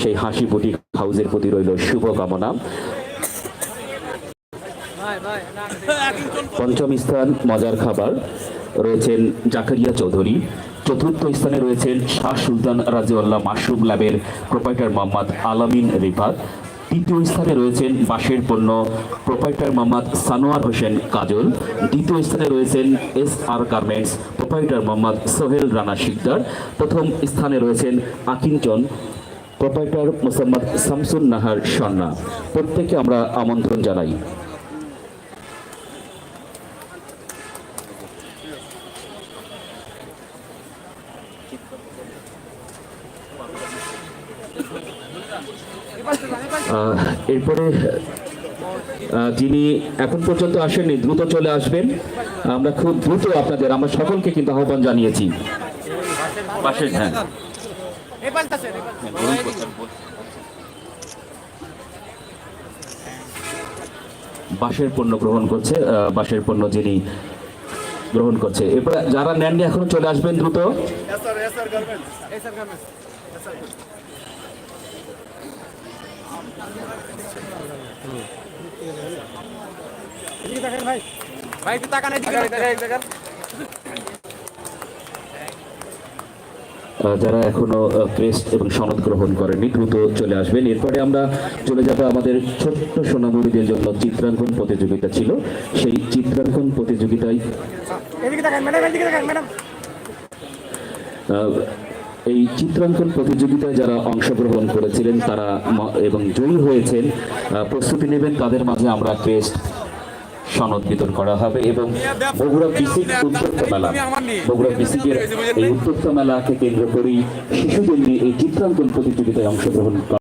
সেই হাসি বুটি হাউসের প্রতি রইল শুভকামনা। পঞ্চম স্থান, মজার খাবার, রয়েছেন জাকারিয়া চৌধুরী। চতুর্থ স্থানে রয়েছেন শাহ সুলতান রাজিউল্লাহ মাশরুম ল্যাবের প্রোপাইটার মোহাম্মদ আলামিন রিফাত। তৃতীয় স্থানে রয়েছেন বাঁশের পণ্য প্রোপাইটার মোহাম্মদ সানোয়ার হোসেন কাজল। দ্বিতীয় স্থানে রয়েছেন S R garments proprietor Mohammad Sohel Rana Sikdar. প্রথম স্থানে রয়েছেন আকিঞ্চন প্রোপাইটার মোসাম্মদ শামসুন নাহার সন্না। প্রত্যেকে আমরা আমন্ত্রণ জানাই। এরপরে যিনি এখন পর্যন্ত আসেননি, দ্রুত চলে আসবেন। আমরা খুব দ্রুত আপনাদের, আমরা সকলকে কিন্তু আহ্বান জানিয়েছি। হ্যাঁ। বাঁশের পণ্য গ্রহণ করছে বাঁশের পণ্য যিনি গ্রহণ করছে। এরপরে যারা নেননি এখনও চলে আসবেন দ্রুত। ভাই। একটু তাকান এদিকে। দেখেন আহ, যারা এখনও ক্রেস্ট এবং সনদ গ্রহণ করেনি দ্রুত চলে আসবেন। এরপরে আমরা চলে যাব আমাদের ছোট্ট সোনামুড়িদের জন্য চিত্রাঙ্কন প্রতিযোগিতা ছিল। সেই চিত্রাঙ্কন প্রতিযোগিতায় এই চিত্রাঙ্কন প্রতিযোগিতায় যারা অংশগ্রহণ করেছিলেন তারা এবং জয়ী হয়েছেন প্রস্তুতি নেবেন। তাদের মাঝে আমরা ক্রেস্ট সনদ বিতরণ করা হবে এবং বগুড়া বিসিক উদ্যোক্তা মেলা বগুড়া বিসিকের এই উদ্যোক্তা মেলাকে কেন্দ্র করেই শিশুদের নিয়ে এই চিত্রাঙ্কন প্রতিযোগিতায় অংশগ্রহণ করা